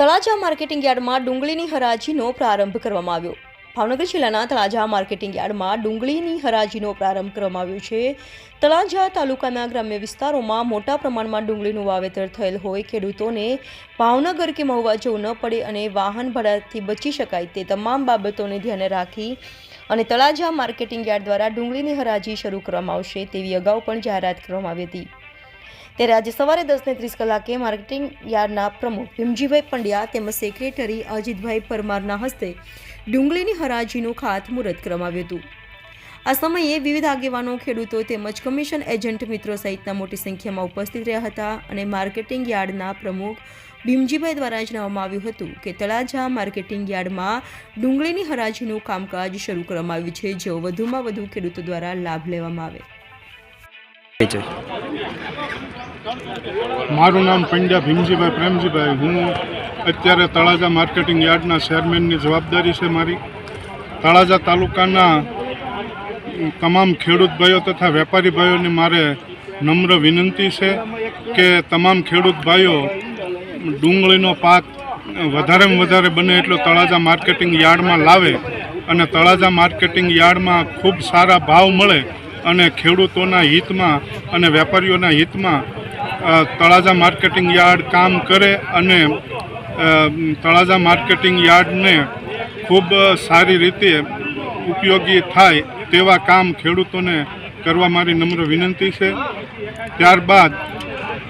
Talaja marketing યાર્ડમાં ડુંગળીની હરાજીનો પ્રારંભ કરવામાં આવ્યો. ભાવનગર જિલ્લાના તળાજા માર્કેટિંગ યાર્ડમાં ડુંગળીની હરાજીનો પ્રારંભ કરવામાં આવ્યો છે. તળાજા તાલુકાના ગ્રામ્ય વિસ્તારોમાં મોટા પ્રમાણમાં ડુંગળીનું વાવેતર થયેલ હોય, ખેડૂતોને ભાવનગર કે મહુવા જવું ન પડે અને વાહન ભાડાથી બચી શકાય તે તમામ બાબતોને ધ્યાને રાખી અને તળાજા માર્કેટિંગ યાર્ડ દ્વારા ડુંગળીની હરાજી શરૂ કરવામાં આવશે તેવી અગાઉ પણ જાહેરાત કરવામાં આવી હતી. ત્યારે આજે સવારે દસને ત્રીસ કલાકે માર્કેટિંગ યાર્ડના પ્રમુખ ભીમજીભાઈ પંડ્યા તેમજ સેક્રેટરી અજીતભાઈ પરમારના હસ્તે ડુંગળીની હરાજીનું ખાતમુહૂર્ત કરવામાં આવ્યું હતું. આ સમયે વિવિધ આગેવાનો, ખેડૂતો તેમજ કમિશન એજન્ટ મિત્રો સહિતના મોટી સંખ્યામાં ઉપસ્થિત રહ્યા હતા અને માર્કેટિંગ યાર્ડના પ્રમુખ ભીમજીભાઈ દ્વારા જણાવવામાં આવ્યું હતું કે તળાજા માર્કેટિંગ યાર્ડમાં ડુંગળીની હરાજીનું કામકાજ શરૂ કરવામાં આવ્યું છે, જેઓ વધુમાં વધુ ખેડૂતો દ્વારા લાભ લેવામાં આવે. મારું નામ પંડ્યા ભીમજીભાઈ પ્રેમજીભાઈ. હું અત્યારે તળાજા માર્કેટિંગ યાર્ડના ચેરમેનની જવાબદારી છે મારી. તળાજા તાલુકાના તમામ ખેડૂત ભાઈઓ તથા વેપારી ભાઈઓની મારે નમ્ર વિનંતી છે કે તમામ ખેડૂત ભાઈઓ ડુંગળીનો પાક વધારેમાં વધારે બને એટલો તળાજા માર્કેટિંગ યાર્ડમાં લાવે અને તળાજા માર્કેટિંગ યાર્ડમાં ખૂબ સારા ભાવ મળે અને ખેડૂતોના હિતમાં અને વેપારીઓના હિતમાં તળાજા માર્કેટિંગ યાર્ડ કામ કરે અને તળાજા માર્કેટિંગ યાર્ડને ખૂબ સારી રીતે ઉપયોગી થાય તેવા કામ ખેડૂતોને કરવા મારી નમ્ર વિનંતી છે. ત્યારબાદ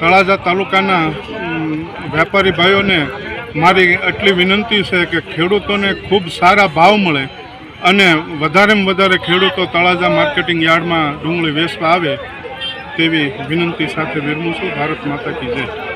તળાજા તાલુકાના વેપારી ભાઈઓને મારી એટલી વિનંતી છે કે ખેડૂતોને ખૂબ સારા ભાવ મળે અને વધારેમાં વધારે ખેડૂતો તળાજા માર્કેટિંગ યાર્ડમાં ડુંગળી વેચવા આવે. તેવી વિનંતી સાથે વિરમું છું. ભારત માતા કી જય.